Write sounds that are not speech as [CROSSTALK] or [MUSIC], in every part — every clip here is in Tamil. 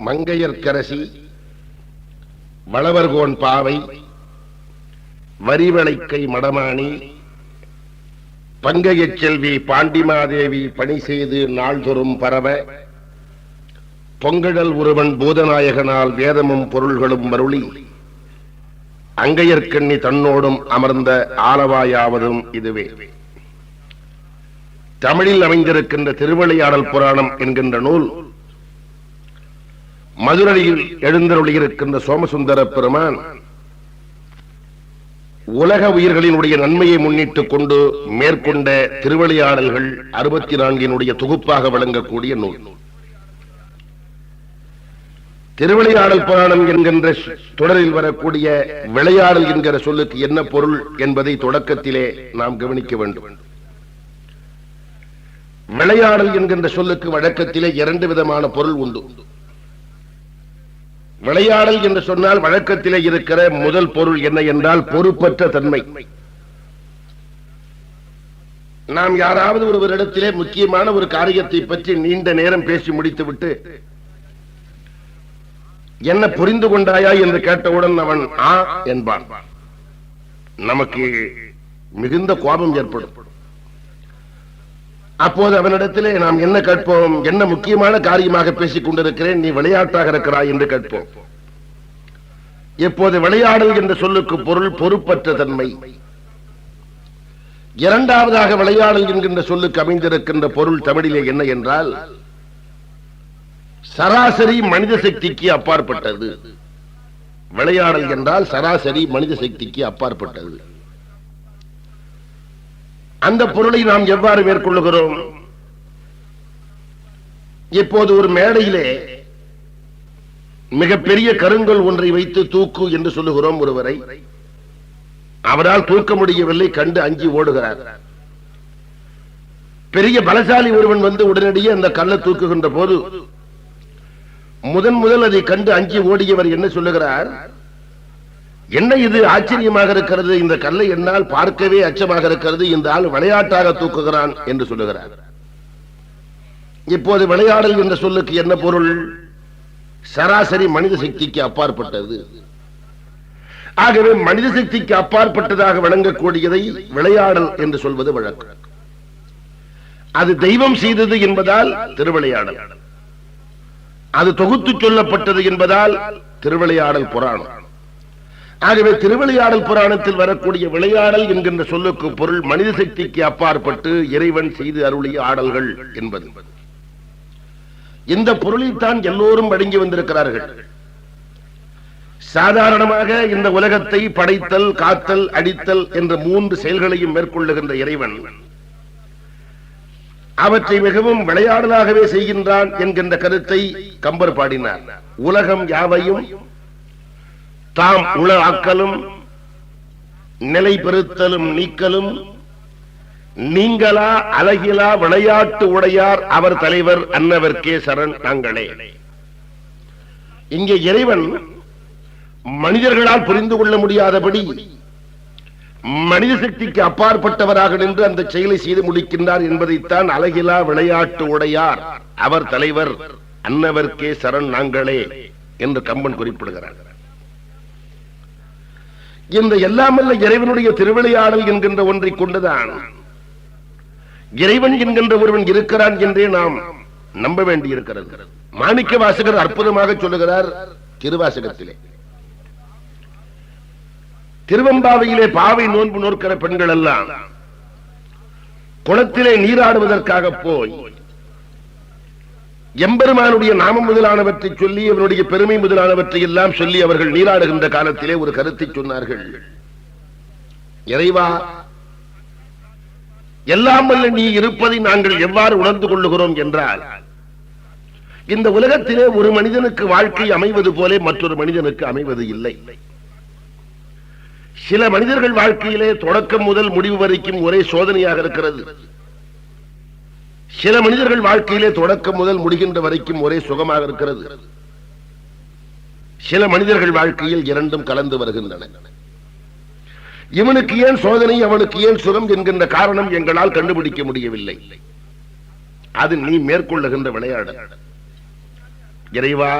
மங்கையர்க்கரசி வளவர்கோன் பாவை வரிவளைக்கை மடமானி பங்கையச் செல்வி பாண்டிமாதேவி பணி செய்து நாள்தொறும் பரவ பொங்கடல் ஒருவன் பூதநாயகனால் வேதமும் பொருள்களும் மருளி அங்கையர்கண்ணி தன்னோடும் அமர்ந்த ஆலவாயாவதும் இதுவே. தமிழில் அமைந்திருக்கின்ற திருவிளையாடல் புராணம் என்கின்ற நூல் மதுரையில் எழுந்தருளியிருக்கின்ற சோமசுந்தர பெருமான் உலக உயிர்களினுடைய நன்மையை முன்னிட்டுக் கொண்டு மேற்கொண்ட திருவிளையாடல்கள் அறுபத்தி நான்கினுடைய தொகுப்பாக வழங்கக்கூடிய நூல். திருவிளையாடல் புராணம் என்கின்ற தொடரில் வரக்கூடிய விளையாடல் என்கிற சொல்லுக்கு என்ன பொருள் என்பதை தொடக்கத்திலே நாம் கவனிக்க வேண்டும். விளையாடல் என்கின்ற சொல்லுக்கு வழக்கத்திலே இரண்டு விதமான பொருள் உண்டு. விளையாடல் என்று சொன்னால் வழக்கத்திலே இருக்கிற முதல் பொருள் என்ன என்றால் பொறுப்பற்ற தன்மை. நாம் யாராவது ஒருவரிடத்திலே முக்கியமான ஒரு காரியத்தை பற்றி நீண்ட நேரம் பேசி முடித்துவிட்டு என்ன புரிந்து கொண்டாயா? என்று கேட்டவுடன் அவன் ஆ என்பான். நமக்கு மிகுந்த கோபம் ஏற்படும். அப்போது அவனிடத்திலே நாம் என்ன கேட்போம்? என்ன முக்கியமான காரியமாக பேசிக் கொண்டிருக்கிறேன்? நீ விளையாட்டாக இருக்கிறாய் என்று கேட்போம். இப்போது விளையாடல் என்ற சொல்லுக்கு பொருள் பொறுப்பற்ற தன்மை. இரண்டாவதாக விளையாடல் என்கின்ற சொல்லுக்கு அமைந்திருக்கின்ற பொருள் தமிழிலே என்ன என்றால் சராசரி மனித சக்திக்கு அப்பாற்பட்டது. விளையாடல் என்றால் சராசரி மனித சக்திக்கு அப்பாற்பட்டது. அந்த பொருளை நாம் எவ்வாறு மேற்கொள்ளுகிறோம்? இப்போது ஒரு மேடையிலே மிகப்பெரிய கருங்கல் ஒன்றை வைத்து தூக்கு என்று சொல்லுகிறோம் ஒருவரை. அவரால் தூக்க முடியவில்லை கண்டு அஞ்சி ஓடுகிறார். பெரிய பலசாலி ஒருவன் வந்து உடனடியே அந்த கல்லை தூக்குகின்ற போது முதன் முதல் அதை கண்டு அஞ்சி ஓடியவர் என்ன சொல்லுகிறார்? என்ன இது ஆச்சரியமாக இருக்கிறது? இந்த கல்லை என்னால் பார்க்கவே அச்சமாக இருக்கிறது. இந்த ஆள் விளையாட்டாக தூக்குகிறான் என்று சொல்லுகிறார். இப்போது விளையாடல் என்ற சொல்லுக்கு என்ன பொருள்? சராசரி மனித சக்திக்கு அப்பாற்பட்டது. ஆகவே மனித சக்திக்கு அப்பாற்பட்டதாக விளங்கக்கூடியதை விளையாடல் என்று சொல்வது வழக்கம். அது தெய்வம் செய்தது என்பதால் திருவிளையாடல். அது தொகுத்து சொல்லப்பட்டது என்பதால் திருவிளையாடல் புராணம். ஆகவே திருவிளையாடல் புராணத்தில் வரக்கூடிய விளையாடல் என்கின்ற சொல்லுக்கு பொருள் மனித சக்திக்கு அப்பாற்பட்டு இறைவன் செய்து அருளிய ஆடல்கள் என்பது. இந்த பொருளைத்தான் எல்லோரும் அடங்கி வந்திருக்கிறார்கள். சாதாரணமாக இந்த உலகத்தை படைத்தல் காத்தல் அடித்தல் என்ற மூன்று செயல்களையும் மேற்கொள்ளுகின்ற இறைவன் அவற்றை மிகவும் விளையாடலாகவே செய்கின்றான் என்கின்ற கருத்தை கம்பர் பாடினார். உலகம் யாவையும் தாம் உள ஆக்கலும் நிலை பெறுத்தலும் நீக்கலும் நீங்களா அழகிலா விளையாட்டு உடையார் அவர் தலைவர் அன்னவர் கே சரண் நாங்களே இங்கே இறைவன் மனிதர்களால் புரிந்து கொள்ள முடியாதபடி மனித சக்திக்கு அப்பாற்பட்டவராக நின்று அந்த செயலை செய்து முடிக்கின்றார் என்பதைத்தான் அழகிலா விளையாட்டு உடையார் அவர் தலைவர் அன்னவர் கே சரண் நாங்களே என்று கம்பன் குறிப்பிடுகிறார். இந்த எல்லாமல்ல இறைவனுடைய திருவிளையாடல் என்கின்ற ஒன்றை கொண்டுதான். இறைவன் என்கின்ற ஒருவன் இருக்கிறான் என்றே நாம் நம்ப வேண்டி இருக்கிறது மாணிக்க வாசகர் அற்புதமாக சொல்லுகிறார் திருவாசகத்திலே. திருவம்பாவையிலே பாவை நோன்பு நோக்கிற பெண்கள் எல்லாம் குளத்திலே நீராடுவதற்காக போய் எம்பெருமானுடைய நாமம் முதலானவற்றை சொல்லி அவருடைய பெருமை முதலானவற்றை எல்லாம் சொல்லி அவர்கள் நீராடுகின்ற காலத்திலே ஒரு கருத்தை சொன்னார்கள். இறைவா எல்லாம் வல்ல நீ இருப்பதை நாங்கள் எவ்வாறு உணர்ந்து கொள்ளுகிறோம் என்றால் இந்த உலகத்திலே ஒரு மனிதனுக்கு வாழ்க்கை அமைவது போலே மற்றொரு மனிதனுக்கு அமைவது இல்லை. சில மனிதர்கள் வாழ்க்கையிலே தொடக்கம் முதல் முடிவு வரைக்கும் ஒரே சோதனையாக இருக்கிறது. சில மனிதர்கள் வாழ்க்கையிலே தொடக்கம் முதல் முடிகின்ற வரைக்கும் ஒரே சுகமாக இருக்கிறது. சில மனிதர்கள் வாழ்க்கையில் இரண்டும் கலந்து வருகின்றன. இவனுக்கு ஏன் சோதனை அவனுக்கு ஏன் சுகம் என்கின்ற காரணம் எங்களால் கண்டுபிடிக்க முடியவில்லை. அது நீ மேற்கொள்ளுகின்ற விளையாடு. இறைவா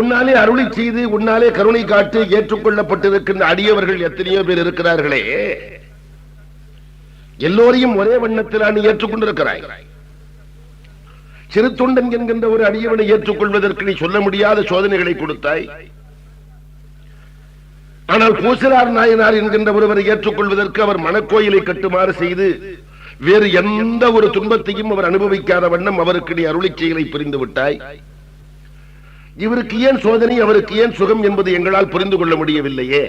உன்னாலே அருளி செய்து உன்னாலே கருணை காட்டு ஏற்றுக்கொள்ளப்பட்டிருக்கின்ற அடியவர்கள் எத்தனையோ பேர் இருக்கிறார்களே. எல்லோரையும் ஒரே வண்ணத்தில் நீ ஏற்றுக்கொண்டிருக்கிறாய். சிறு தொண்டன் என்கின்ற ஒரு அடியவனை ஏற்றுக்கொள்வதற்கு நீ சொல்ல முடியாத சோதனைகளை கொடுத்தாய். ஆனால் பூசலார் நாயனார் என்கின்ற ஒருவரை ஏற்றுக்கொள்வதற்கு அவர் மனக்கோயிலை கட்டுமாறு செய்து வேறு எந்த ஒரு துன்பத்தையும் அவர் அனுபவிக்காத வண்ணம் அவருக்கு நீ அருளிச் செயலை புரிந்து விட்டாய். இவருக்கு ஏன் சோதனை அவருக்கு ஏன் சுகம் என்பது எங்களால் புரிந்து கொள்ள முடியவில்லையே?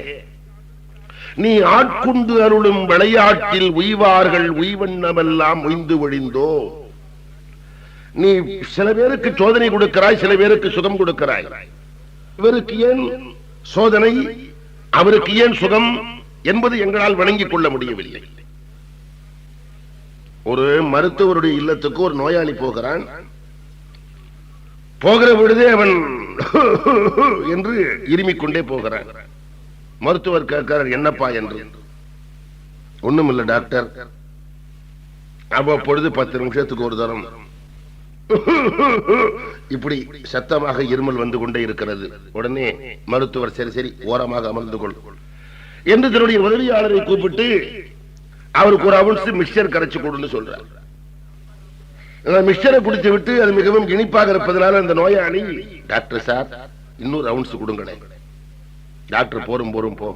நீ ஆட்குண்டு அருளும் விளையாட்டில் உய்வார்கள் உய்வண்ணமெல்லாம் உய்ந்து ஒழிந்தோ? நீ சில பேருக்கு சோதனை கொடுக்கிறாய் சில பேருக்கு சுகம் கொடுக்கிறாய். இவருக்கு ஏன் சோதனை? அவருக்கு ஏன் சுகம் என்பது எங்களால் வணங்கிக் கொள்ள முடியவில்லை. ஒரு மருத்துவருடைய இல்லத்துக்கு ஒரு நோயாளி போகிறான். போகிற பொழுதே அவன் [LAUGHS] என்று இருமிக்கொண்டே போகிறான். மருத்துவர் கேட்கிறார் என்னப்பா என்று? ஒண்ணுமில்ல டாக்டர். அவ்வப்பொழுது பத்து நிமிஷத்துக்கு ஒரு தரம். [LAUGHS] இப்படி சத்தமாக இருமல் வந்து கொண்டே இருக்கிறது. உடனே மருத்துவர் சரி சரி ஓரமாக அமர்ந்து கொள். என்று தன்னுடைய உதவியாளரை கூப்பிட்டு அவருக்கு ஒரு அவுன்ஸ் மிக்சர் கரைச்சு கொடுன்னு சொல்றார். அந்த மிக்சரை குடித்து விட்டு அது மிகவும் இனிப்பாக இருப்பதனால அந்த நோயாளி டாக்டர் சார் இன்னொரு அவுன்ஸ் கொடுங்களேன். டாக்டர் போரும் போரும் போ.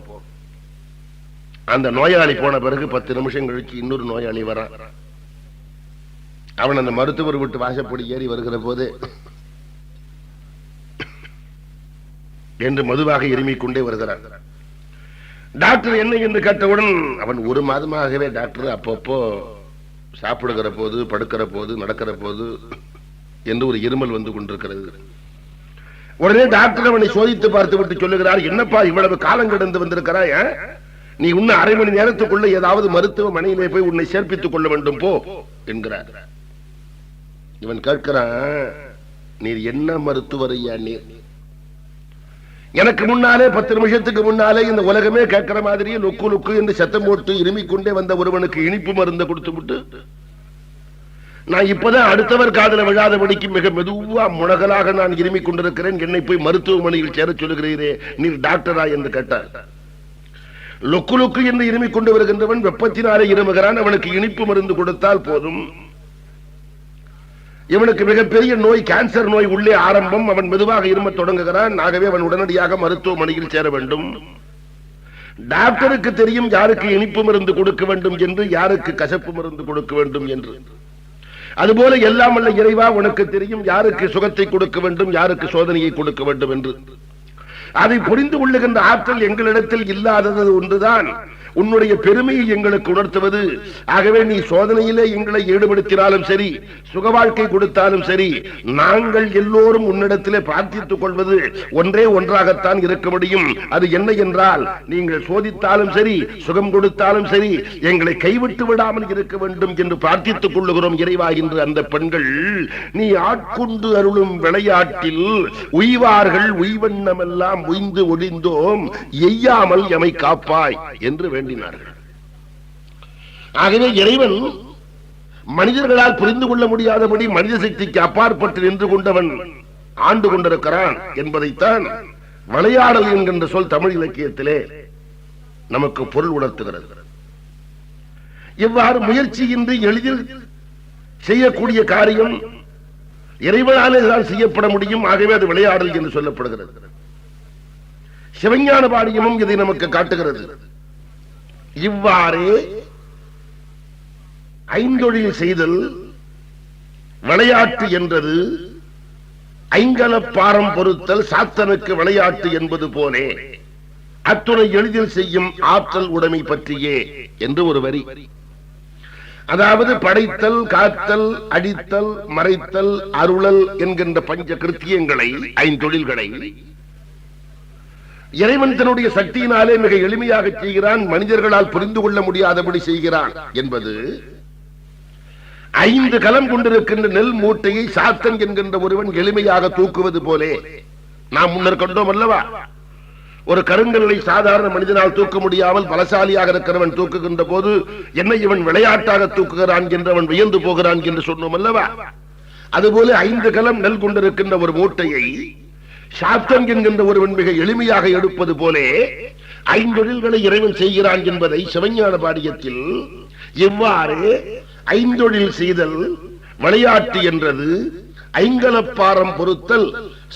அந்த நோயாளி போன பிறகு பத்து நிமிஷம் கழிச்சு இன்னொரு நோயாளி வரான் அவன் அந்த மருத்துவர் விட்டு வாசப்படி ஏறி வருகிற போது என்று மதுவாக இருமிக் கொண்டே வருகிறான் டாக்டர் என்ன என்று கேட்டவுடன் அவன் ஒரு மாதமாகவே டாக்டர் அப்பப்போ சாப்பிடுகிற போது படுக்கிற போது நடக்கிற போது என்று ஒரு இருமல் வந்து கொண்டிருக்கிறது. உடனே டாக்டர் அவனை சோதித்து பார்த்து விட்டு சொல்லுகிறார் என்னப்பா இவ்வளவு காலம் கடந்து வந்திருக்கிறாய் நீ இன்னும் அரை மணி நேரத்துக்குள்ள ஏதாவது மருத்துவமனையிலே போய் உன்னை சேர்ப்பித்துக் கொள்ள வேண்டும் போ என்கிறார். இவன் கேட்கிறான் நீர் என்ன மருத்துவர் ஐயா நீர் எனக்கு முன்னாலே பத்து நிமிஷத்துக்கு முன்னாலே இந்த உலகமே கேட்கிற மாதிரியே லுக்கு லுக்கு என்று சத்தம் போட்டு இருமிக்கொண்டே வந்த ஒருவனுக்கு இனிப்பு மருந்தை கொடுத்து விட்டு நான் இப்பதான் அடுத்தவர் காதல விழாதபடிக்கு மிக மெதுவா முழகலாக நான் இருமிக் கொண்டிருக்கிறேன். என்னை போய் மருத்துவமனையில் சேர சொல்லுகிறீரே நீர் டாக்டரா என்று கேட்டார். லொக்கு லொக்கு என்று இருமிக் கொண்டு வருகின்றவன் வெப்பத்தினாலே இருமுகிறான். அவனுக்கு இனிப்பு மருந்து கொடுத்தால் போதும். இவனுக்கு மிகப்பெரிய நோய் கேன்சர் நோய் உள்ளே ஆரம்பம். அவன் மெதுவாக இருமத் தொடங்குகிறான். ஆகவே அவன் உடனடியாக மருத்துவமனையில் சேர வேண்டும். டாக்டருக்கு தெரியும் யாருக்கு இனிப்பு மருந்து கொடுக்க வேண்டும் என்று யாருக்கு கசப்பு மருந்து கொடுக்க வேண்டும் என்று. அதுபோல எல்லாம் அல்ல இறைவா உனக்கு தெரியும் யாருக்கு சுகத்தை கொடுக்க வேண்டும் யாருக்கு சோதனையை கொடுக்க வேண்டும் என்று. அதை புரிந்து கொள்ளுகின்ற ஆற்றல் எங்களிடத்தில் இல்லாதது ஒன்றுதான். உன்னுடைய பெருமையை எங்களுக்கு உணர்த்துவது. ஆகவே நீ சோதனையிலே எங்களை ஈடுபடுத்தினாலும் சரி சுக வாழ்க்கை கொடுத்தாலும் சரி நாங்கள் எல்லோரும் உன்னிடத்திலே பிரார்த்தித்துக் கொள்வது ஒன்றே ஒன்றாகத்தான் இருக்க முடியும். அது என்ன என்றால் நீங்கள் சோதித்தாலும் சரி சுகம் கொடுத்தாலும் சரி எங்களை கைவிட்டு விடாமல் இருக்க வேண்டும் என்று பிரார்த்தித்துக் கொள்ளுகிறோம் இறைவா என்று அந்த பெண்கள். நீ ஆட்கொண்டு அருளும் விளையாட்டில் உய்வார்கள் உய்வண்ணமெல்லாம் உய்ந்து ஒளிந்தோம் எய்யாமல் எமை காப்பாய் என்று வேண்டும் வேண்டினார்கள் ஆகவே இறைவன் மனிதர்களால் புரிந்து கொள்ள முடியாதபடி மனித சக்திக்கு அப்பாற்பட்டு நின்று கொண்டவன் ஆண்டு கொண்டிருக்கிறான் என்பதைத்தான் விளையாடல் என்கின்ற சொல் தமிழ் இலக்கியத்திலே நமக்கு பொருள் உணர்த்துகிறது. இவ்வாறு முயற்சியின்றி எளிதில் செய்யக்கூடிய காரியம் இறைவனாலே தான் செய்யப்பட முடியும். ஆகவே அது விளையாடல் என்று சொல்லப்படுகிறது. சிவஞான பாடியமும் இதை நமக்கு காட்டுகிறது. இவ்வாறு ஐந்தொழில் செய்தல் விளையாட்டு என்றது ஐங்கல பாரம் பொருத்தல் சாத்தனுக்கு விளையாட்டு என்பது போலே அத்துணை எளிதில் செய்யும் ஆற்றல் உடைமை பற்றியே என்று ஒரு வரி. அதாவது படைத்தல் காத்தல் அடித்தல் மறைத்தல் அருளல் என்கின்ற பஞ்ச கிருத்தியங்களை ஐந்தொழில்களை இறைவன் தன்னுடைய சக்தியினாலே மிக எளிமையாக செய்கிறான் மனிதர்களால் புரிந்து கொள்ள முடியாதபடி செய்கிறான் என்பது ஐந்து கலம் கொண்டிருக்கின்ற நெல் மூட்டையை சாத்தன் என்கின்ற ஒருவன் எளிமையாக தூக்குவது போலே. நாம் முன்னர் கண்டோம் அல்லவா? ஒரு கருங்கல்லை சாதாரண மனிதனால் தூக்க முடியாமல் பலசாலியாக இருக்கிறவன் தூக்குகின்ற போது என்ன இவன் விளையாட்டாக தூக்குகிறான் என்று அவன் வியந்து போகிறான் என்று சொன்னோம் அல்லவா? அதுபோல ஐந்து கலம் நெல் கொண்டிருக்கின்ற ஒரு மூட்டையை சாத்தன் என்கின்ற ஒருவன் மிக எளிமையாக எடுப்பது போலே ஐந்தொழில்களை இறைவன் செய்கிறான் என்பதை சிவஞான பாடியத்தில் எவ்வாறு ஐந்தொழில் செய்தல் விளையாட்டு என்றது ஐங்கலப்பாரம் பொறுத்தல்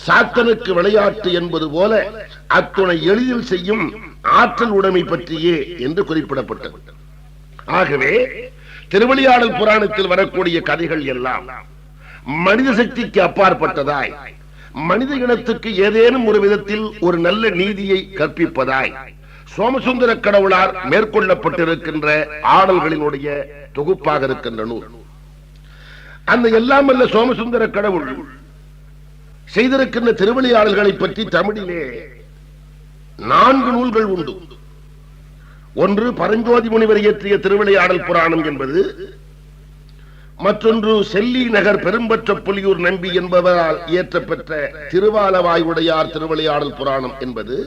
சாத்தனுக்கு விளையாட்டு என்பது போல அத்துணை எளிதில் செய்யும் ஆற்றல் உடைமை பற்றியே என்று குறிப்பிடப்பட்டது. ஆகவே திருவிளையாடல் புராணத்தில் வரக்கூடிய கதைகள் எல்லாம் மனித சக்திக்கு அப்பாற்பட்டதாய் மனித இனத்துக்கு ஏதேனும் ஒரு விதத்தில் ஒரு நல்ல நீதியை கற்பிப்பதாய் சோமசுந்தர கடவுளார் மேற்கொள்ளப்பட்டிருக்கின்ற ஆடல்களினுடைய தொகுப்பாக இருக்கின்ற நூல். அந்த எல்லாம் அல்ல சோமசுந்தர கடவுள் செய்திருக்கின்ற திருவிளையாடல்களை பற்றி தமிழிலே நான்கு நூல்கள் உண்டு. ஒன்று பரஞ்சோதி முனிவர் இயற்றிய திருவிளையாடல் புராணம் என்பது மற்றொன்று செல்லி நகர் பெரும்பற்ற புலியூர் நம்பி என்பவரால் இயற்றப்பெற்ற திருவாலவாயுடையார் திருவிளையாடல் புராணம் என்பது.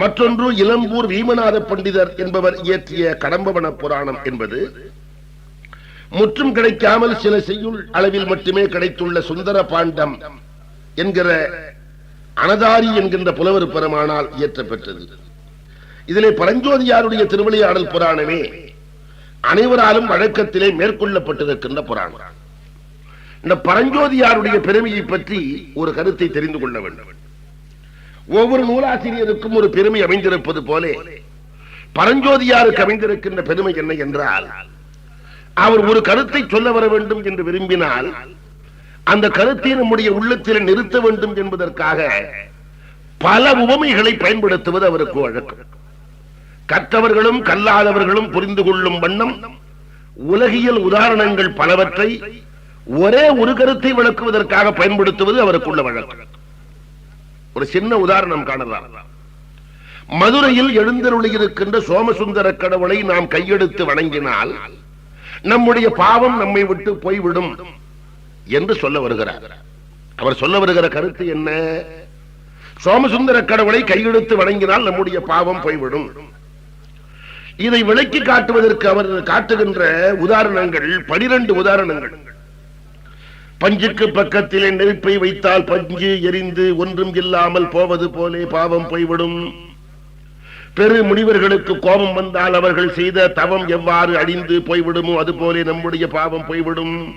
மற்றொன்று இளம்பூர் வீமநாத பண்டிதர் என்பவர் இயற்றிய கடம்பவன புராணம் என்பது. முற்றும் கிடைக்காமல் சில செய்யுள் அளவில் மட்டுமே கிடைத்துள்ள சுந்தர பாண்டம் என்கிற அனதாரி என்கின்ற புலவர் பெருமானால் இயற்றப்பெற்றது. இதிலே பரஞ்சோதியாருடைய திருவிளையாடல் புராணமே அனைவராலும் வழக்கத்திலே மேற்கொள்ளப்பட்டிருக்கின்ற புராணம். இந்த பரஞ்சோதியாருடைய பெருமையை பற்றி ஒரு கருத்தை தெரிந்து கொள்ள வேண்டும். ஒவ்வொரு நூலாசிரியருக்கும் ஒரு பெருமை அமைந்திருப்பது போல பரஞ்சோதியாருக்கு அமைந்திருக்கின்ற பெருமை என்ன என்றால் அவர் ஒரு கருத்தை சொல்ல வர வேண்டும் என்று விரும்பினால் அந்த கருத்தை நம்முடைய உள்ளத்தில் நிறுத்த வேண்டும் என்பதற்காக பல உவமைகளை பயன்படுத்துவது அவருக்கு வழக்கம். கற்றவர்களும் கல்லாதவர்களும் புரிந்து கொள்ளும் வண்ணம் உலகியல் உதாரணங்கள் பலவற்றை ஒரே ஒரு கருத்தை விளக்குவதற்காக பயன்படுத்துவது அவருக்குள்ள வழக்கம். ஒரு சின்ன உதாரணம் காணலாம். மதுரையில் எழுந்தருளியிருக்கின்ற சோமசுந்தர கடவுளை நாம் கையெடுத்து வணங்கினால் நம்முடைய பாவம் நம்மை விட்டு போய்விடும் என்று சொல்ல வருகிறார். அவர் சொல்ல வருகிற கருத்து என்ன? சோமசுந்தர கடவுளை கையெடுத்து வணங்கினால் நம்முடைய பாவம் போய்விடும். இதை விளக்கி காட்டுவதற்கு அவர் காட்டுகின்ற உதாரணங்கள் பனிரெண்டு உதாரணங்கள். பஞ்சுக்கு பக்கத்திலே நெருப்பை வைத்தால் பஞ்சு எரிந்து ஒன்றும் இல்லாமல் போவது போலே பாவம் போய்விடும். பெரு முனிவர்களுக்கு கோபம் வந்தால் அவர்கள் செய்த தவம் எவ்வாறு அழிந்து போய்விடுமோ அதுபோலே நம்முடைய பாவம் போய்விடும்.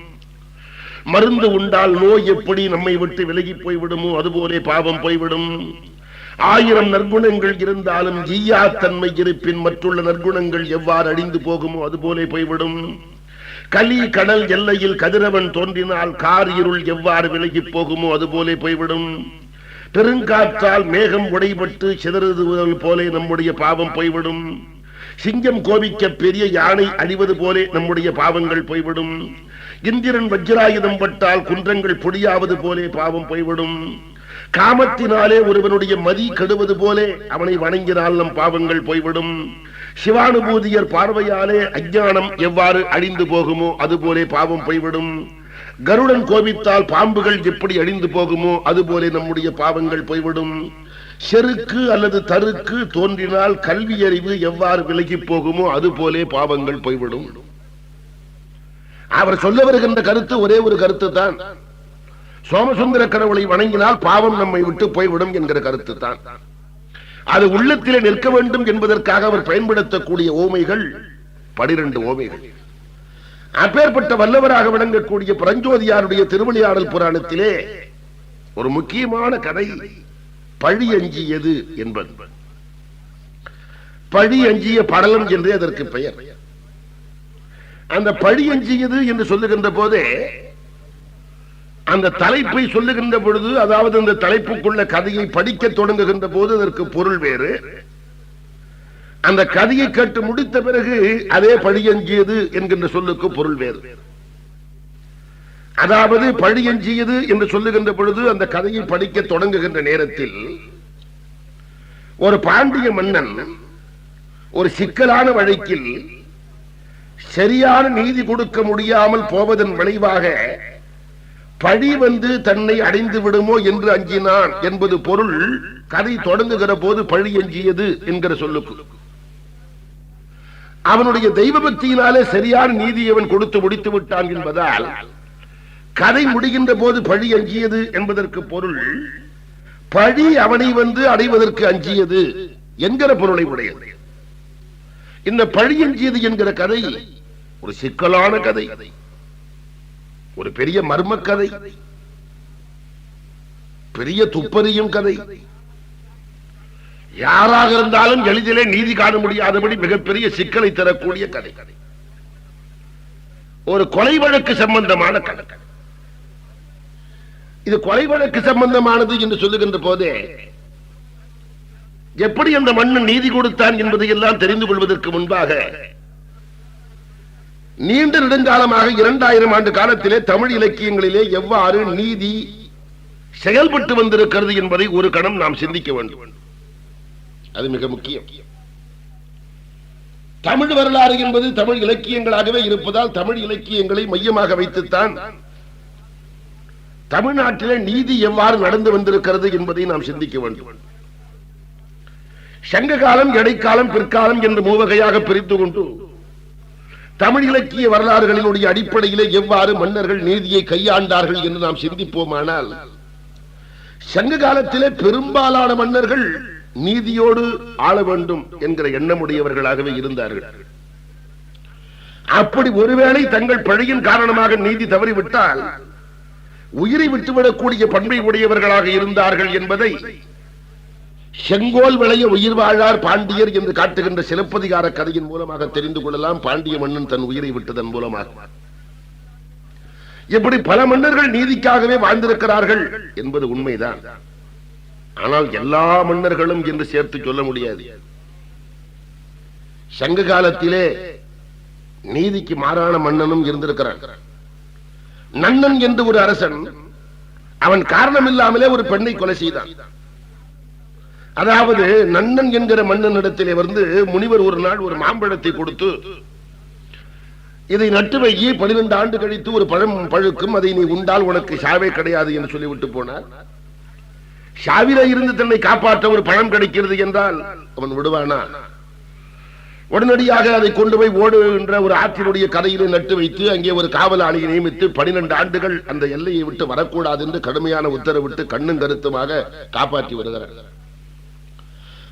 மருந்து உண்டால் நோய் எப்படி நம்மை விட்டு விலகி போய்விடுமோ அதுபோலே பாவம் போய்விடும். ஆயிரம் நற்குணங்கள் இருந்தாலும் ஈயா தன்மை இருப்பின் மற்றுள்ள நற்குணங்கள் எவ்வாறு அழிந்து போகுமோ அதுபோலே போய்விடும். கலி கடல் எல்லையில் கதிரவன் தோன்றினால் கார் இருள் எவ்வாறு விலகி போகுமோ அதுபோலே போய்விடும். பெருங்காற்றால் மேகம் உடைபட்டு சிதறுவது போலே நம்முடைய பாவம் போய்விடும். சிங்கம் கோபிக்க பெரிய யானை அழிவது போலே நம்முடைய பாவங்கள் போய்விடும். இந்திரன் வஜ்ராயுதம் பட்டால் குன்றங்கள் பொடியாவது போலே பாவம் போய்விடும். காமத்தினாலே ஒருவனுடைய மதி கெடுவது போலே அவனை வணங்கினால் நம் பாவங்கள் போய்விடும். சிவானுபூதியர் பார்வையாலே அஜானம் எவ்வாறு அழிந்து போகுமோ அதுபோலே பாவம் போய்விடும். கருடன் கோபித்தால் பாம்புகள் எப்படி அழிந்து போகுமோ அதுபோலே நம்முடைய பாவங்கள் போய்விடும். செருக்கு அல்லது தருக்கு தோன்றினால் கல்வி அறிவு எவ்வாறு விலகி போகுமோ அதுபோலே பாவங்கள் போய்விடும். அவர் சொல்ல வருகின்ற கருத்து ஒரே ஒரு கருத்து தான் சோமசுந்தர கடவுளை வணங்கினால் பாவம் நம்மை விட்டு போய்விடும் என்கிற கருத்து தான் அது உள்ளத்திலே நிற்க வேண்டும் என்பதற்காக அவர் பயன்படுத்தக்கூடிய ஓமைகள் பனிரெண்டு ஓமைகள். அப்பேற்பட்ட வல்லவராக விளங்கக்கூடிய பரஞ்சோதியாருடைய திருவிளையாடல் புராணத்திலே ஒரு முக்கியமான கதை பழி அஞ்சியது என்பது. பழி அஞ்சிய படலம் என்றே அதற்கு பெயர். அந்த பழி அஞ்சியது என்று சொல்லுகின்ற போதே அந்த தலைப்பை சொல்லுகின்ற பொழுது அதாவது அந்த தலைப்புக்குள்ள கதையை படிக்க தொடங்குகின்ற போது அதற்கு பொருள் வேறு. அந்த கதையை கேட்டு முடித்த பிறகு அதே பழியஞ்சியது என்கின்ற சொல்லுக்கு பொருள் வேறு. அதாவது பழியஞ்சியது என்று சொல்லுகின்ற பொழுது அந்த கதையை படிக்க தொடங்குகின்ற நேரத்தில் ஒரு பாண்டிய மன்னன் ஒரு சிக்கலான வழக்கில் சரியான நீதி கொடுக்க முடியாமல் போவதன் விளைவாக பழி வந்து தன்னை அடைந்து விடுமோ என்று அஞ்சினான் என்பது பொருள் கதை தொடங்குகிற போது பழி எஞ்சியது என்கிற சொல்லுக்கு. அவனுடைய தெய்வ பக்தியினாலே சரியான நீதி அவன் கொடுத்து முடித்து விட்டான் என்பதால் கதை முடிகின்ற போது பழி அஞ்சியது என்பதற்கு பொருள் பழி அவனை வந்து அடைவதற்கு அஞ்சியது என்கிற பொருளை உடையது. இந்த பழி அஞ்சியது என்கிற கதை ஒரு சிக்கலான கதை. ஒரு பெரிய மர்ம கதை பெரிய துப்பறியும் கதை. யாராக இருந்தாலும் எளிதிலே நீதி காண முடியாதபடி மிகப்பெரிய சிக்கலை தரக்கூடிய கதை. ஒரு கொலை வழக்கு சம்பந்தமான கதை. இது கொலை வழக்கு சம்பந்தமானது என்று சொல்லுகின்ற போதே எப்படி அந்த மண்ணு நீதி கொடுத்தான் என்பதை எல்லாம் தெரிந்து கொள்வதற்கு முன்பாக நீண்ட நெடுங்காலமாக இரண்டாயிரம் ஆண்டு காலத்திலே தமிழ் இலக்கியங்களிலே எவ்வாறு நீதி செயல்பட்டு வந்திருக்கிறது என்பதை ஒரு கணம் நாம் சிந்திக்க வேண்டும். அது மிக முக்கியம். தமிழ் வரலாறு என்பது தமிழ் இலக்கியங்களாகவே இருப்பதால் தமிழ் இலக்கியங்களை மையமாக வைத்துத்தான் தமிழ்நாட்டிலே நீதி எவ்வாறு நடந்து வந்திருக்கிறது என்பதை நாம் சிந்திக்க வேண்டும். சங்க காலம் இடைக்காலம் பிற்காலம் என்று மூவகையாக பிரித்து கொண்டு தமிழ் இலக்கிய வரலாறுகளினுடைய அடிப்படையிலே எவ்வாறு மன்னர்கள் நீதியை கையாண்டார்கள் என்று நாம் சிந்திப்போமானால் சங்க காலத்திலே பெரும்பாலான மன்னர்கள் நீதியோடு ஆள வேண்டும் என்கிற எண்ணமுடையவர்களாகவே இருந்தார்கள். அப்படி ஒருவேளை தங்கள் பழியின் காரணமாக நீதி தவறிவிட்டால் உயிரை விட்டுவிடக்கூடிய பண்பை உடையவர்களாக இருந்தார்கள் என்பதை செங்கோல் விளைய உயிர் வாழார் பாண்டியர் என்று காட்டுகின்ற சிலப்பதிகார கதையின் மூலமாக தெரிந்து கொள்ளலாம். பாண்டிய மன்னன் தன் உயிரை விட்டதன் மூலமாக. இப்படி பல மன்னர்கள் நீதிக்காகவே வாழ்ந்திருக்கிறார்கள் என்பது உண்மைதான். ஆனால் எல்லா மன்னர்களும் என்று சேர்த்து சொல்ல முடியாது. சங்க காலத்திலே நீதிக்கு மாறான மன்னனும் இருந்திருக்கிறான். நன்னன் என்று ஒரு அரசன் அவன் காரணம் இல்லாமலே ஒரு பெண்ணை கொலை செய்தான். அதாவது நன்னன் என்கிற மன்னனிடத்திலே வந்து முனிவர் ஒரு நாள் ஒரு மாம்பழத்தை கொடுத்து இதை நட்டு வைக்கி பனிரெண்டு ஆண்டு கழித்து ஒரு பழம் பழுக்கும் அதை நீ உண்டால் உனக்கு சாவே கிடையாது என்று சொல்லிவிட்டு போனார். சாவில இருந்து தன்னை காப்பாற்ற ஒரு பழம் கிடைக்கிறது என்றால் அவன் விடுவானா? உடனடியாக அதை கொண்டு போய் ஓடுகின்ற ஒரு ஆற்றினுடைய கரையிலே நட்டு வைத்து அங்கே ஒரு காவலாளியை நியமித்து பனிரெண்டு ஆண்டுகள் அந்த எல்லையை விட்டு வரக்கூடாது என்று கடுமையான உத்தரவிட்டு கண்ணும் கருத்துமாக காப்பாற்றி வருகிறார்.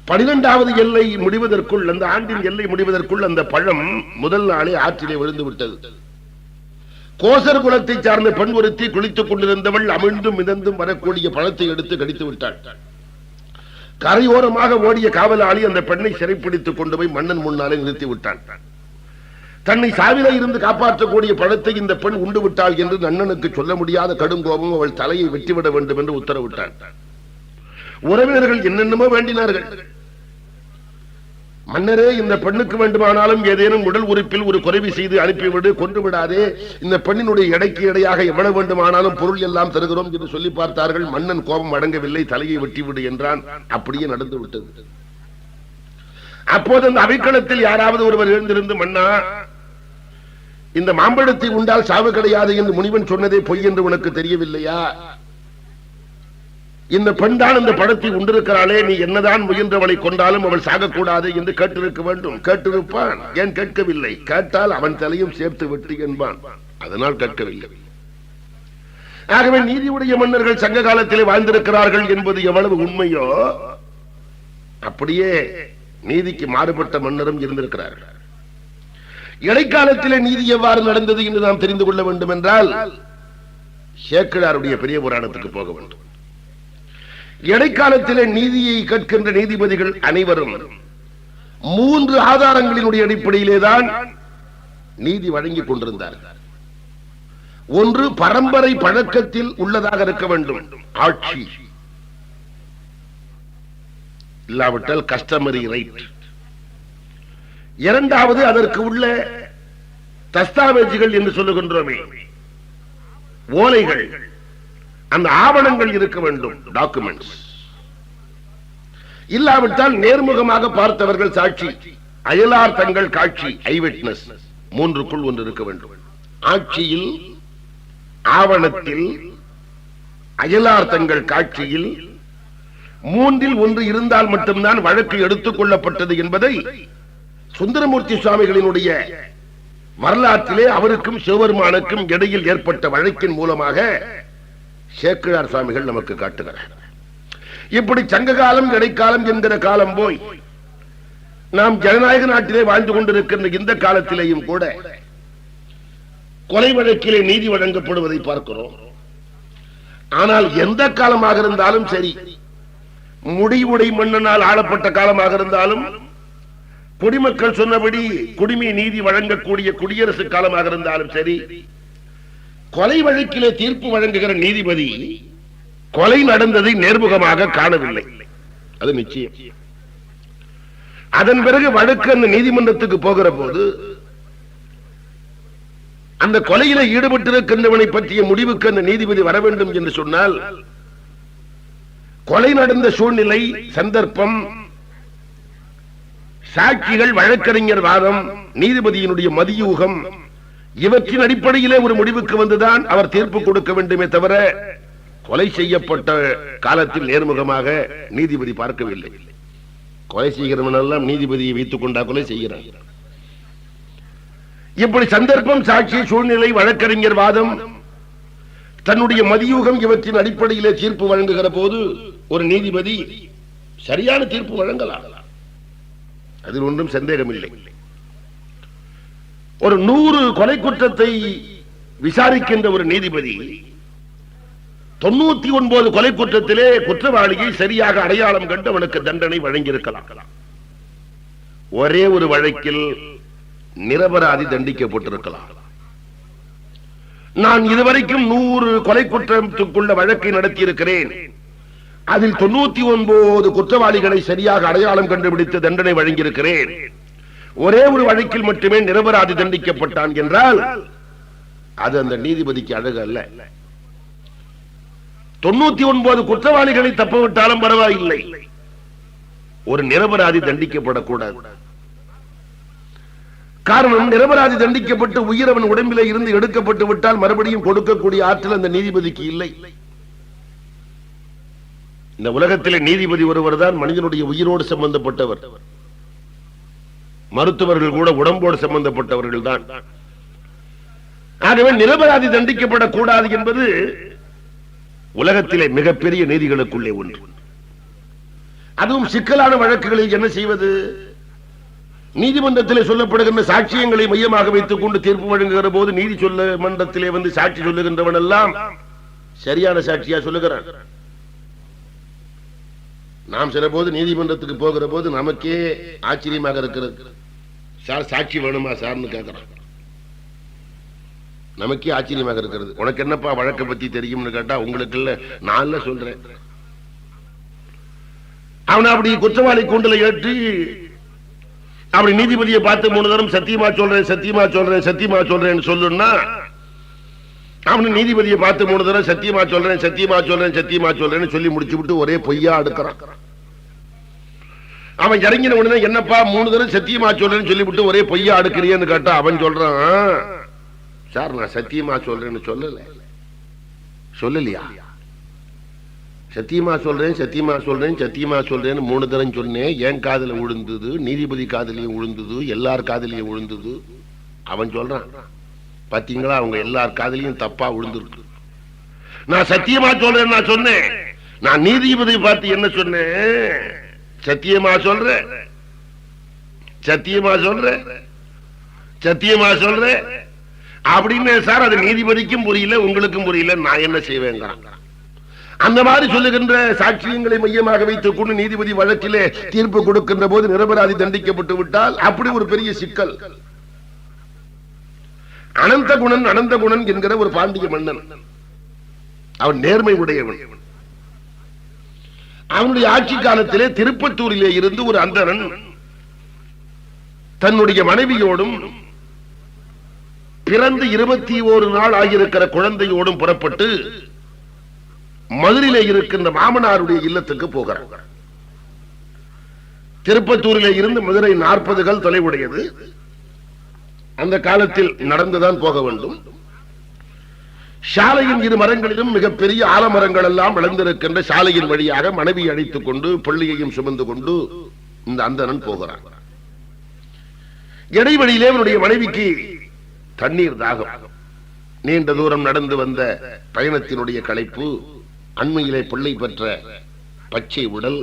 பனிரெண்டாவது எல்லை முடிவதற்குள் அந்த ஆண்டின் எல்லை முடிவதற்குள் அந்த பழம் முதல் நாளே ஆற்றிலே விழுந்து விட்டது கோசர் குலத்தை சார்ந்த பெண் ஒருத்தி குளித்துக் கொண்டிருந்தவள் அமிழ்ந்தும் மிதந்தும் வரக்கூடிய பழத்தை எடுத்து கடித்து விட்டாள். கரையோரமாக ஓடிய காவலாளி அந்த பெண்ணை சிறைப்பிடித்துக் கொண்டு போய் மன்னன் முன்னாலே நிறுத்தி விட்டான். தன்னை சாவில இருந்து காப்பாற்றக்கூடிய பழத்தை இந்த பெண் உண்டு விட்டாள் என்று நன்னனுக்கு சொல்ல முடியாத கடும் கோபம் அவள் தலையை வெட்டிவிட வேண்டும் என்று உத்தரவிட்டான். உறவினர்கள் என்னென்னமோ வேண்டினார்கள். மன்னரே இந்த பெண்ணுக்கு வேண்டுமானாலும் ஏதேனும் உடல் உறுப்பில் ஒரு குறைவு செய்து அனுப்பிவிடு கொண்டு விடாதே இந்த பெண்ணினுடைய எடைக்கு எடையாக எவ்வளவு வேண்டுமானாலும் பொருள் எல்லாம் தருகிறோம் என்று சொல்லி பார்த்தார்கள். மன்னன் கோபம் அடங்கவில்லை தலையை வெட்டிவிடு என்றான். அப்படியே நடந்து விட்டது. அப்போது அந்த அவைக்களத்தில் யாராவது ஒருவர் எழுந்திருந்து மன்னா இந்த மாம்பழத்தை உண்டால் சாவு கிடையாது என்று முனிவன் சொன்னதே பொய் என்று உனக்கு தெரியவில்லையா? இந்த பெண் தான் இந்த படத்தை உண்டிருக்கிறாளே நீ என்னதான் முயன்றவளை கொண்டாலும் அவள் சாகக்கூடாது என்று கேட்டிருக்க வேண்டும். கேட்டிருப்பான். ஏன் கேட்கவில்லை? கேட்டால் அவன் தலையும் சேர்த்து விட்டு என்பான். அதனால் கேட்கவில்லை. ஆகவே நீதியுடைய மன்னர்கள் சங்க காலத்திலே வாழ்ந்திருக்கிறார்கள் என்பது எவ்வளவு உண்மையோ அப்படியே நீதிக்கு மாறுபட்ட மன்னரும் இருந்திருக்கிறார்கள். இடைக்காலத்திலே நீதி எவ்வாறு நடந்தது என்று நாம் தெரிந்து கொள்ள வேண்டும் என்றால் சேக்கிழாருடைய பெரிய புராணத்துக்கு போக வேண்டும். இடைக்காலத்திலே நீதியை கேட்கின்ற நீதிபதிகள் அனைவரும் மூன்று ஆதாரங்களினுடைய அடிப்படையிலே தான் நீதி வழங்கிக் கொண்டிருந்தார்கள். ஒன்று பரம்பரை பழக்கத்தில் உள்ளதாக இருக்க வேண்டும். ஆட்சி. இல்லாவிட்டால் கஸ்டமரி ரைட் இரண்டாவது அதற்கு உள்ள தஸ்தாவேஜுகள் என்று சொல்லுகின்றோமே. ஓலைகள். அந்த ஆவணங்கள் இருக்க வேண்டும். டாக்குமெண்ட்ஸ் இல்லாவிட்டால் நேர்முகமாக பார்த்தவர்கள் சாட்சி. அயலார் தங்கள் காட்சி ஐவிட்னஸ் மூன்றுக்குள் ஒன்று இருக்க வேண்டும். ஆட்சியில் ஆவணத்தில் அயலார் தங்கள் காட்சியில் மூன்றில் ஒன்று இருந்தால் மட்டும்தான் வழக்கு எடுத்துக் கொள்ளப்பட்டது என்பதை சுந்தரமூர்த்தி சுவாமிகளினுடைய வரலாற்றிலே அவருக்கும் சிவபெருமானுக்கும் இடையில் ஏற்பட்ட வழக்கின் மூலமாக சேக்கிழார் சுவாமிகள் நமக்கு காட்டுகிறார். இப்படி சங்க காலம் இடைக்காலம் என்கிற காலம் போய் நாம் ஜனநாயக நாட்டிலே வாழ்ந்து கொண்டிருக்கின்ற இந்த காலத்திலேயும் கூட கொலை வழக்கிலே நீதி வழங்கப்படுவதை பார்க்கிறோம். ஆனால் எந்த காலமாக இருந்தாலும் சரி முடிவுடை மன்னனால் ஆளப்பட்ட காலமாக இருந்தாலும் குடிமக்கள் சொன்னபடி குடிமை நீதி வழங்கக்கூடிய குடியரசு காலமாக இருந்தாலும் சரி கொலை வழக்கிலே தீர்ப்பு வழங்குகிற நீதிபதி கொலை நடந்ததை நேர்முகமாக காணவில்லை. அது நிச்சயம். அதன் பிறகு வழக்கு அந்த நீதிமன்றத்துக்கு போகிற போது அந்த கொலையில ஈடுபட்டிருக்கின்றவனை பற்றிய முடிவுக்கு அந்த நீதிபதி வர வேண்டும் என்று சொன்னால் கொலை நடந்த சூழ்நிலை சந்தர்ப்பம் சாட்சிகள் வழக்கறிஞர் வாதம் நீதிபதியினுடைய மதியூகம் இவற்றின் அடிப்படையிலே ஒரு முடிவுக்கு வந்துதான் அவர் தீர்ப்பு கொடுக்க வேண்டுமே தவிர கொலை செய்யப்பட்ட காலத்தில் நேர்முகமாக நீதிபதி பார்க்கவில்லை. கொலை செய்கிறவன் எல்லாம் நீதிபதியை வைத்துக் கொண்டா கொலை செய்கிறான். இப்படி சந்தர்ப்பம் சாட்சி சூழ்நிலை வழக்கறிஞர் வாதம் தன்னுடைய மதியூகம் இவற்றின் அடிப்படையிலே தீர்ப்பு வழங்குகிற போது ஒரு நீதிபதி சரியான தீர்ப்பு வழங்கலாம். அதில் ஒன்றும் சந்தேகம் இல்லை ஒரு நூறு கொலை குற்றத்தை விசாரிக்கின்ற ஒரு நீதிபதி தொண்ணூத்தி ஒன்பது கொலை குற்றத்திலே குற்றவாளியை சரியாக அடையாளம் கண்டு அவனுக்கு தண்டனை வழங்கியிருக்கலாம். ஒரே ஒரு வழக்கில் நிரபராதி தண்டிக்கப்பட்டிருக்கலாம். நான் இதுவரைக்கும் நூறு கொலை குற்றத்துக்குள்ள வழக்கை நடத்தியிருக்கிறேன். அதில் தொண்ணூத்தி ஒன்பது குற்றவாளிகளை சரியாக அடையாளம் கண்டுபிடித்து தண்டனை வழங்கியிருக்கிறேன். ஒரே ஒரு வழக்கில் மட்டுமே நிரபராதி தண்டிக்கப்பட்டான் என்றால் அது அந்த நீதிபதிக்கு அழகு அல்ல. தொண்ணூத்தி ஒன்பது குற்றவாளிகளை தப்பவிட்டாலும் பரவாயில்லை. ஒரு நிரபராதி தண்டிக்கப்படக்கூடாது. காரணம் நிரபராதி தண்டிக்கப்பட்டு உயிர் அவன் உடம்பிலே இருந்து எடுக்கப்பட்டு விட்டால் மறுபடியும் கொடுக்கக்கூடிய ஆற்றல் அந்த நீதிபதிக்கு இல்லை. இந்த உலகத்திலே நீதிபதி ஒருவர் தான் மனிதனுடைய உயிரோடு சம்பந்தப்பட்டவர். மருத்துவர்கள் கூட உடம்போடு சம்பந்தப்பட்டவர்கள் தான் ஆகவே நிரபராதி தண்டிக்கப்படக்கூடாது என்பது உலகத்திலே மிகப்பெரிய நீதிகளுக்குள்ளே ஒன்று. அதுவும் சிக்கலான வழக்குகளில் என்ன செய்வது? நீதிமன்றத்திலே சொல்லப்படுகின்ற சாட்சியங்களை மையமாக வைத்துக் கொண்டு தீர்ப்பு வழங்குகிற போது நீதி சொல்ல மன்றத்திலே வந்து சாட்சி சொல்லுகின்றவன் எல்லாம் சரியான சாட்சியா சொல்லுகிறான். நாம் சில போது நீதிமன்றத்துக்கு போகிற போது நமக்கே ஆச்சரியமாக இருக்கிறது. சார் சாட்சி வேணுமா சார்னு கேட்கிறான் நமக்கே ஆச்சரியமாக இருக்கிறது. உனக்கு என்னப்பா வழக்கை பத்தி தெரியும்னு கேட்டா உங்களுக்கு இல்ல நான் சொல்றேன். அவனை அப்படி குற்றவாளி கூண்டலை ஏற்றி அப்படி நீதிபதியை பார்த்து மூணு தரம் சத்தியமா சொல்றேன் சத்தியமா சொல்றேன் சத்தியமா சொல்றேன்னு சொல்லுன்னா அவனு நீதிபதியை பார்த்து மூணு தடவை சத்தியமா சொல்றேன் சத்தியமா சொல்றேன் சத்தியமா சொல்றேன்னு சொல்லி முடிச்சு விட்டு ஒரே பொய்யா அடுக்கிறான். அவன் இறங்கின உடனே என்னப்பா மூணு தடவை சத்தியமா சொல்றேன்னு சொல்லிவிட்டு ஒரே பொய்யா அடுக்கிறியன்னு கேட்டா அவன் சொல்றான். சார் நான் சத்தியமா சொல்றேன்னு சொல்லல. சொல்லலையா? சத்தியமா சொல்றேன் சத்தியமா சொல்றேன் சத்தியமா சொல்றேன்னு மூணு தரம் சொன்னேன். என் காதுல விழுந்தது நீதிபதி காதலையும் விழுந்தது எல்லார் காதுலயும் விழுந்தது. அவன் சொல்றான். பாத்தீங்களா? அவங்க எல்லார் காதலையும் தப்பா விழுந்திருக்கு. நான் சத்தியமா சொல்றேன் நான் சொன்னேன். நான் நீதிபதி பார்த்து என்ன சொன்னேன்? சத்தியமா சொல்றேன் சத்தியமா சொல்றேன் சத்தியமா சொல்றேன் அப்படின்னு சார் அது நீதிபதிக்கும் புரியல உங்களுக்கும் புரியல நான் என்ன செய்வேங்கிறான். அந்த மாதிரி சொல்லுகின்ற சாட்சியங்களை மையமாக வைத்துக் கொண்டு நீதிபதி வழக்கிலே தீர்ப்பு கொடுக்கின்ற போது நிரபராதி தண்டிக்கப்பட்டு விட்டால் அப்படி ஒரு பெரிய சிக்கல். அனந்த குணன் அனந்த குணன் என்கிற ஒரு பாண்டிய மன்னன். அவன் நேர்மை உடையவன். அவனுடைய ஆட்சி காலத்திலே திருப்பத்தூரிலே இருந்து ஒரு அந்தரன் தன்னுடைய மனைவியோடும் பிறந்து இருபத்தி ஓரு நாள் ஆகியிருக்கிற குழந்தையோடும் புறப்பட்டு மதுரையில இருக்கின்ற மாமனாருடைய இல்லத்துக்கு போகிறார் திருப்பத்தூரிலே இருந்து மதுரை நாற்பதுகள் தொலைவுடையது. அந்த காலத்தில் நடந்துதான் போக வேண்டும். சாலையின் இரு மரங்களிலும் மிகப்பெரிய ஆலமரங்கள் எல்லாம் விளைந்திருக்கின்ற சாலையின் வழியாக மனைவி அழைத்துக் கொண்டு பிள்ளையையும் சுமந்து கொண்டு இந்த அந்தனன் போகிறான். இடைவெளியிலே அவனுடைய மனைவிக்கு தண்ணீர் தாகம். நீண்ட தூரம் நடந்து வந்த பயணத்தினுடைய களைப்பு அண்மையிலே பிள்ளை பெற்ற பச்சை உடல்.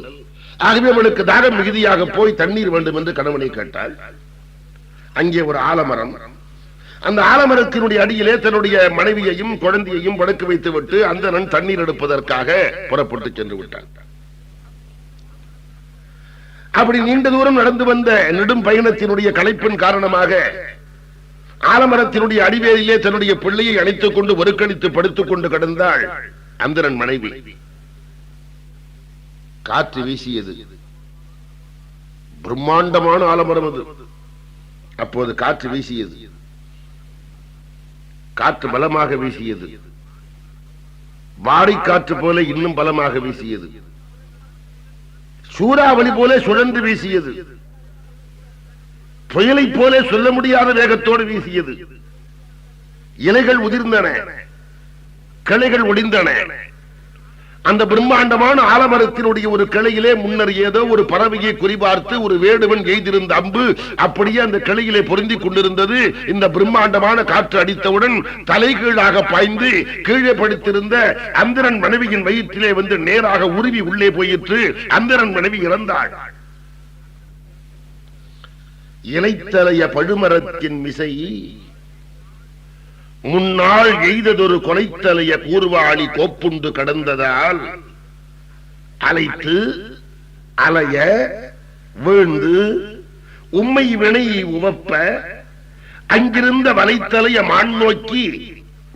ஆகவே அவளுக்கு தாகம் மிகுதியாக போய் தண்ணீர் வேண்டும் என்று கணவனை கேட்டாள். அங்கே ஒரு ஆலமரம். அந்த ஆலமரத்தினுடைய அடியிலே தன்னுடைய மனைவியையும் குழந்தையையும் படுக்க வைத்து விட்டு அந்த நன் தண்ணீர் எடுப்பதற்காக புறப்பட்டு சென்று விட்டான். அப்படி நீண்ட தூரம் நடந்து வந்த நெடும் பயணத்தினுடைய களைப்பின் காரணமாக ஆலமரத்தினுடைய அடிவேரிலே தன்னுடைய பிள்ளையை அணைத்துக் கொண்டு ஒருக்கணித்து படுத்துக் கொண்டு கிடந்தாள் அந்தரன் மனைவி. காற்று வீசியது. பிரம்மாண்டமான ஆலமரம் அது. அப்போது காற்று வீசியது. காற்று பலமாக வீசியது. வாடி காற்று போல இன்னும் பலமாக வீசியது. சூறாவளி போல சுழன்று வீசியது. புயலை போல சொல்ல முடியாத வேகத்தோடு வீசியது. இலைகள் உதிர்ந்தன. கிளைகள் ஒடிந்தன. அந்த பிரம்மாண்டமான ஆலமரத்தினுடைய ஒரு கிளையிலே முன்னர் ஏதோ ஒரு பறவையை குறிபார்த்து ஒரு வேடுவன் எய்திருந்த அம்பு அப்படியே அந்த கிளையிலே பொருந்தி கொண்டிருந்தது. இந்த பிரம்மாண்டமான காற்று அடித்தவுடன் தலைகீழாக பாய்ந்து கீழே படுத்திருந்த அந்தரன் மனைவியின் வயிற்றிலே வந்து நேராக உருவி உள்ளே போயிற்று. அந்தரன் மனைவி இறந்தாள். இலைத்தலைய பழுமரத்தின் மிசை முன்னாள் எய்ததொரு கொலைத்தலைய கூர்வாளி கோப்புண்டு கடந்ததால் அலைத்து அலைய வீழ்ந்து உம்மை வினை உவப்ப அங்கிருந்த வலைத்தலைய மான் நோக்கி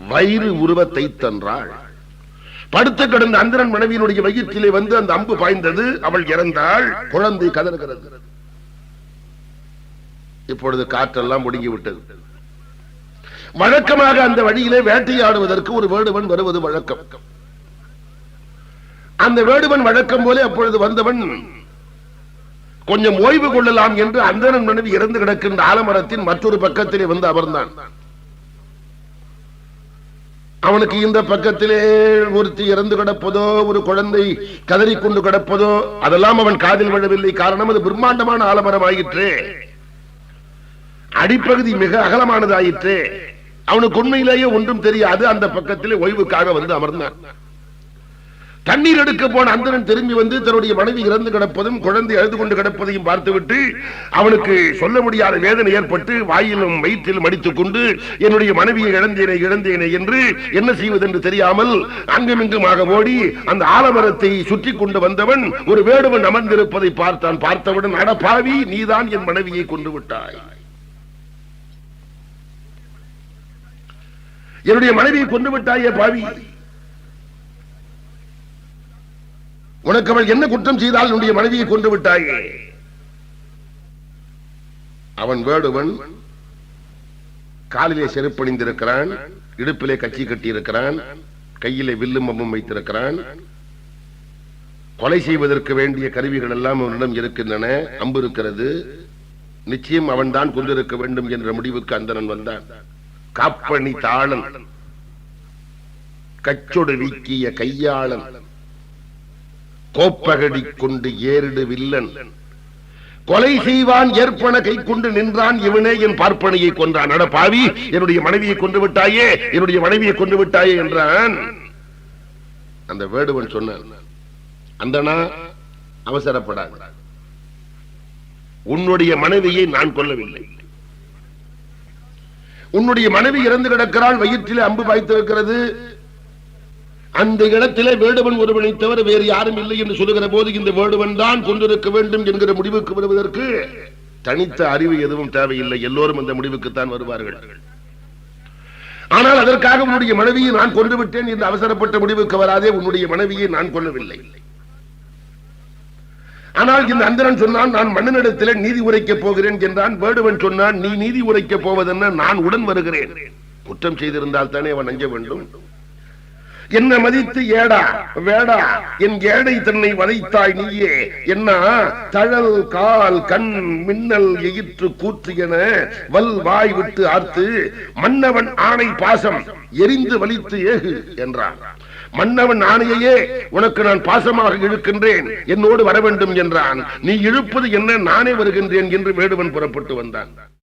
வயிறு உருவத்தை தன்றாள் படுத்து கிடந்த அந்தரன் மனைவியினுடைய வயிற்றிலே வந்து அந்த அம்பு பாய்ந்தது. அவள் இறந்தாள். குழந்தை கதறுகிறது. இப்பொழுது காற்றெல்லாம் முடுங்கி விட்டது. வழக்கமாக அந்த வழியிலே வேட்டையாடுவதற்கு ஒரு வேடுவன் வருவது வழக்கம். அந்த வேடுவன் வழக்கம் போல அப்பொழுது வந்தவன் கொஞ்சம் ஓய்வு கொள்ளலாம் என்று அந்தரன் மனைவி இறந்து கிடக்கின்ற ஆலமரத்தின் மற்றொரு பக்கத்திலே வந்து அமர்ந்தான். அவனுக்கு இந்த பக்கத்திலே ஒருத்தி இறந்து கிடப்பதோ ஒரு குழந்தை கதறிக்கொண்டு கிடப்பதோ அதெல்லாம் அவன் காதில் விழவில்லை. காரணம் அது பிரம்மாண்டமான ஆலமரம் ஆயிற்று அடிப்பகுதி மிக அகலமானதாயிற்று. அவனுக்கு உண்மையிலேயே ஒன்றும் தெரியாது. அந்த பக்கத்திலே ஓய்வுக்காக வந்து அமர்ந்தான். தண்ணீர் எடுக்க போன அந்தரன் திரும்பி வந்து தன்னுடைய மனைவி இறந்து கிடப்பதும் குழந்தை அழுது கொண்டு கிடப்பதையும் பார்த்துவிட்டு அவனுக்கு சொல்ல முடியாத வேதனை ஏற்பட்டு வாயிலும் வயிற்றிலும் அடித்துக் கொண்டு என்னுடைய மனைவியை இழந்தேனே இழந்தேனே என்று என்ன செய்வது என்று தெரியாமல் அங்குமிங்குமாக ஓடி அந்த ஆலமரத்தை சுற்றி கொண்டு வந்தவன் ஒரு வேடுவன் அமர்ந்திருப்பதை பார்த்தான். பார்த்தவுடன் அட பாவி நீதான் என் மனைவியை கொண்டு விட்டாய். என்னுடைய மனைவியை கொண்டு விட்டாயே பாவி. உனக்கு அவள் என்ன குற்றம் செய்தால் என்னுடைய மனைவியை கொண்டு விட்டாயே? அவன் வேடுவன் காலிலே செருப்பணிந்திருக்கிறான் இடுப்பிலே கச்சி கட்டி இருக்கிறான் கையிலே வில்லும் அம்பும் வைத்திருக்கிறான். கொலை செய்வதற்கு வேண்டிய கருவிகள் எல்லாம் அவனிடம் இருக்கின்றன அம்பு இருக்கிறது. நிச்சயம் அவன் தான் கொண்டிருக்க வேண்டும் என்ற முடிவுக்கு அந்தனன் வந்தான். காப்பணி தாளன் கச்சொடு வீக்கிய கையாளன் கோப்பகடி கொண்டு ஏறிடு வில்லன். கொலை செய்வான் ஏற்பன கை கொண்டு நின்றான் இவனே என் பார்ப்பனையை கொன்றான். அட பாவி என்னுடைய மனைவியை கொண்டு விட்டாயே என்னுடைய மனைவியை கொண்டு விட்டாயே என்றான். அந்த வேடுவன் சொன்னான் அந்தனா அவசரப்படாத. உன்னுடைய மனைவியை நான் கொல்லவில்லை. உன்னுடைய மனைவி இறந்து கிடக்கிறாள் வயிற்றிலே அம்பு பாய்த்திருக்கிறது அந்த இடத்திலே வேடுவன் ஒருவனை தவிர வேறு யாரும் இல்லை என்று சொல்லுகிற போது இந்த வேடுவன் தான் கொண்டிருக்க வேண்டும் என்கிற முடிவுக்கு வருவதற்கு தனித்த அறிவு எதுவும் தேவையில்லை. எல்லோரும் அந்த முடிவுக்குத்தான் வருவார்கள். ஆனால் அதற்காக உன்னுடைய மனைவியை நான் கொண்டு விட்டேன் என்று அவசரப்பட்ட முடிவுக்கு வராதே உன்னுடைய மனைவியை நான் கொல்லவில்லை. ஆனால் இந்த அந்தரன் சொன்னான் நான் மன்னனிடத்திலே நீதி உரைக்க போகிறேன் என்றான். வேடுவன் சொன்னான் நீ நீதி உரைக்க போவதென்ன? நான் உடன் வருகிறேன். குற்றம் செய்திருந்தால் தானே அவன் அஞ்ச வேண்டும். என்ன மதித்து ஏடா வேடா என் ஏடை தன்னை வதைத்தாய் நீயே. என்ன? தழல் கால் கண் மின்னல் எயிற்று கூற்று என வல் வாய் விட்டு ஆர்த்து மன்னவன் ஆணை பாசம் எரிந்து வலித்து ஏகு என்றான். மன்னவன் ஆணையே உனக்கு நான் பாசமாக இழுக்கின்றேன். என்னோடு வர வேண்டும் என்றான். நீ இழுப்பது என்ன? நானே வருகின்றேன் என்று வேடுவன் புறப்பட்டு வந்தான்.